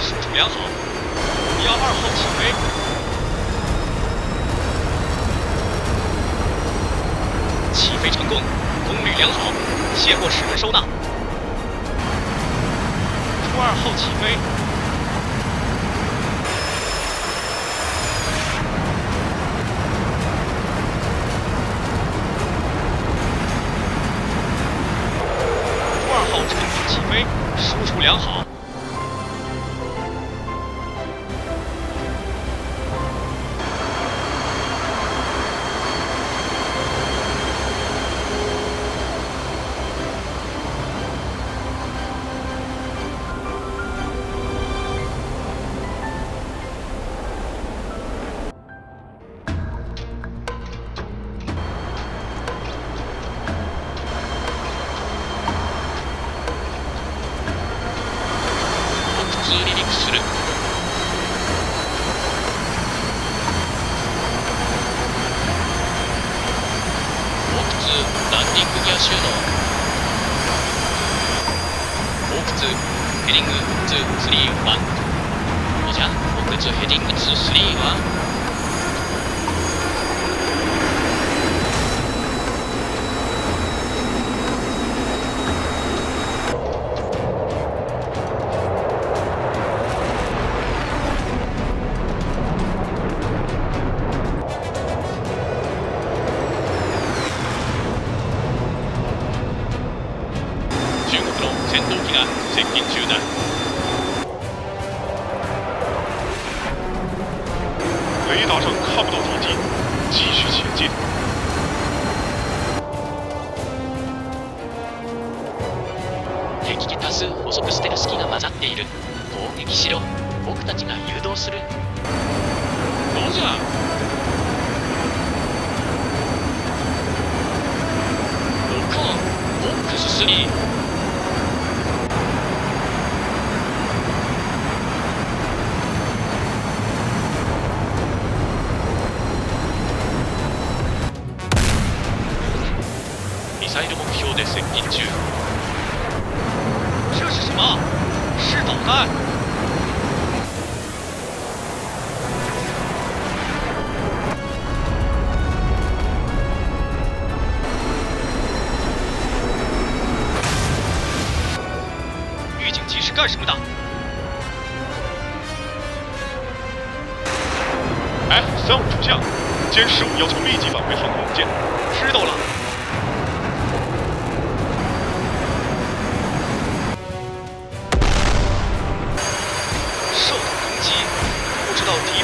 输出良好。幺二号起飞，起飞成功，功率良好，卸货齿轮收纳。初二号起飞，初二号成功起飞，输出良好。シュオーク2ヘディング231オジャン。オーク2ヘディング23は？敵機多数補足ステルス機が混ざっている。攻撃しろ。僕たちが誘導する。どうじゃ？ロックオンボックス3ミサイル目標で接近中。是什么？是导弹。预警机是干什么的？哎，三五主将，歼十五要求立即返回航空母舰。知道了。不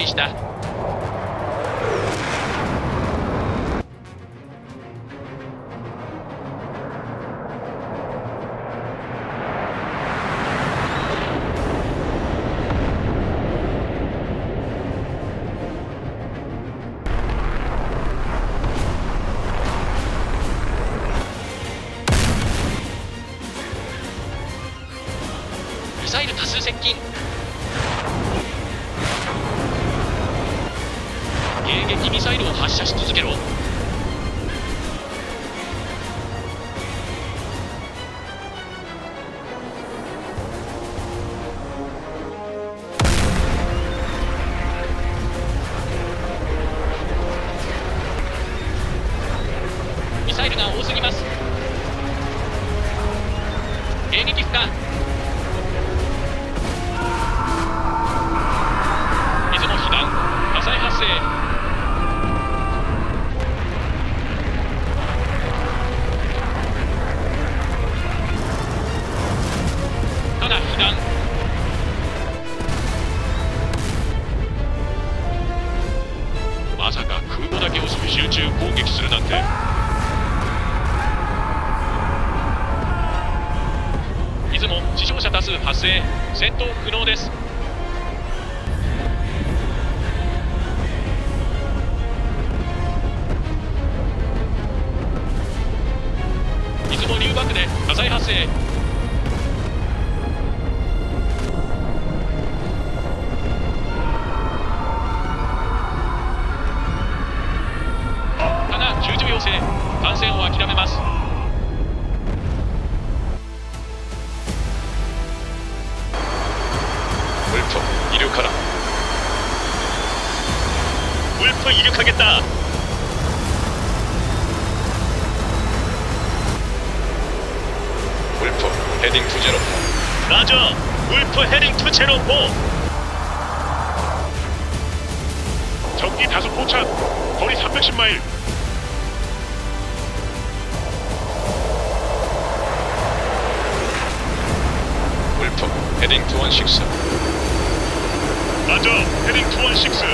知道敌 で火災発生。 헤딩 투 제로 라저 울프 헤딩 투 제로 포 적기 다수 포착 거리 310마일 울프 헤딩 투 원 식스 라저 헤딩 투 원 식스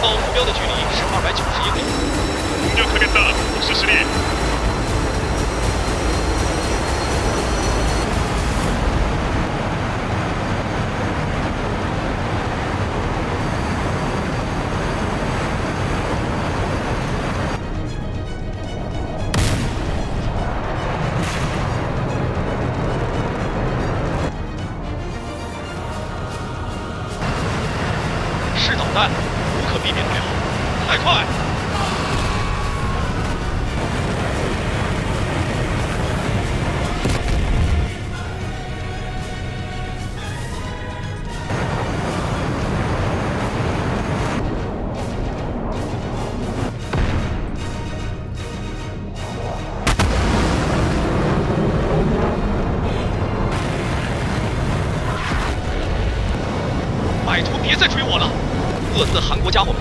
到目标的距离是二百九十英里。 공격하겠다 복스 3 是导弹，无可避免不了。太快！拜托，别再追我了！恶毒的韩国家伙们！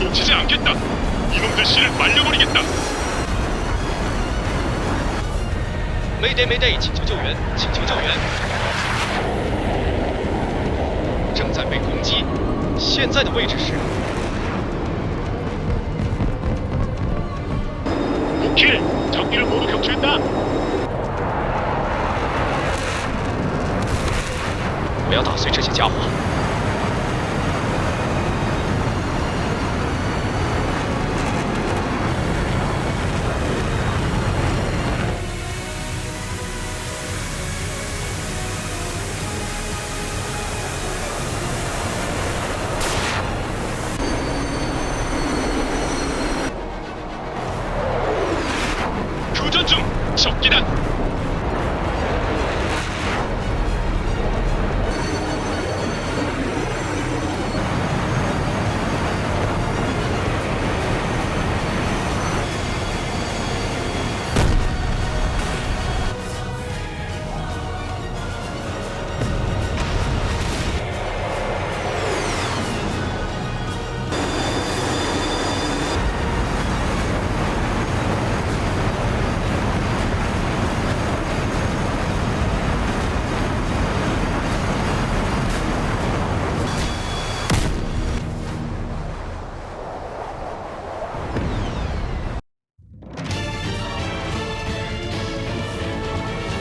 놓치지않겠다 이놈들 씨를 말려버리겠다 没得没得，请求救援，请求救援！正在被攻击，现在的位置是 킬 적기를 모두 격추했다 不要打碎这些家伙。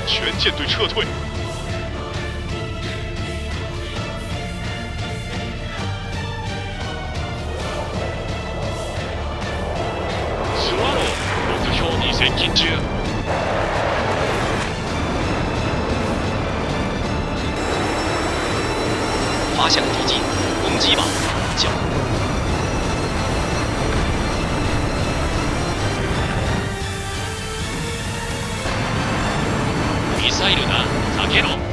全舰队撤退。スワロー目標に接近中 けろ。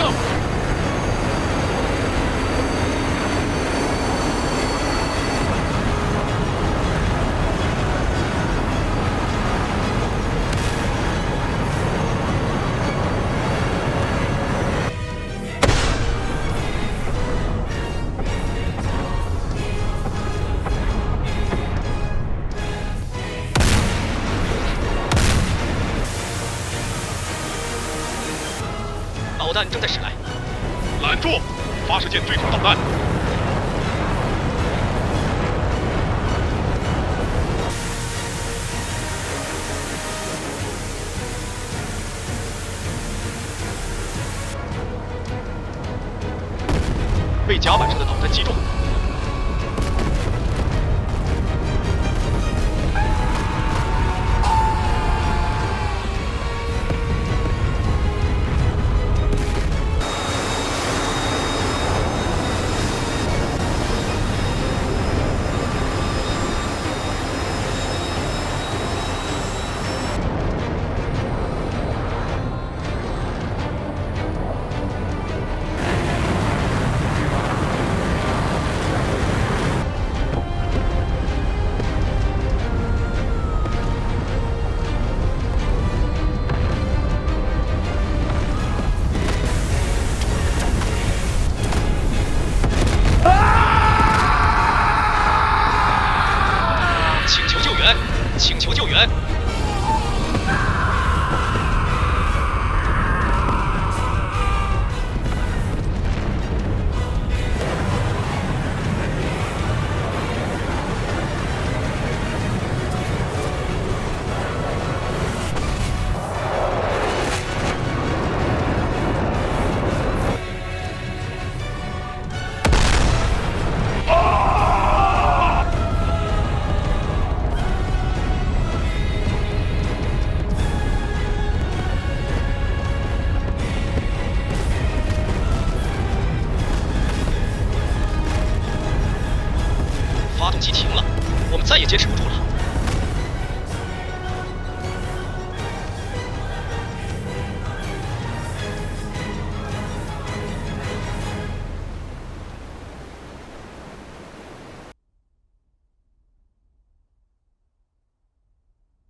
go! 导弹正在驶来。拦住！发射舰对空导弹。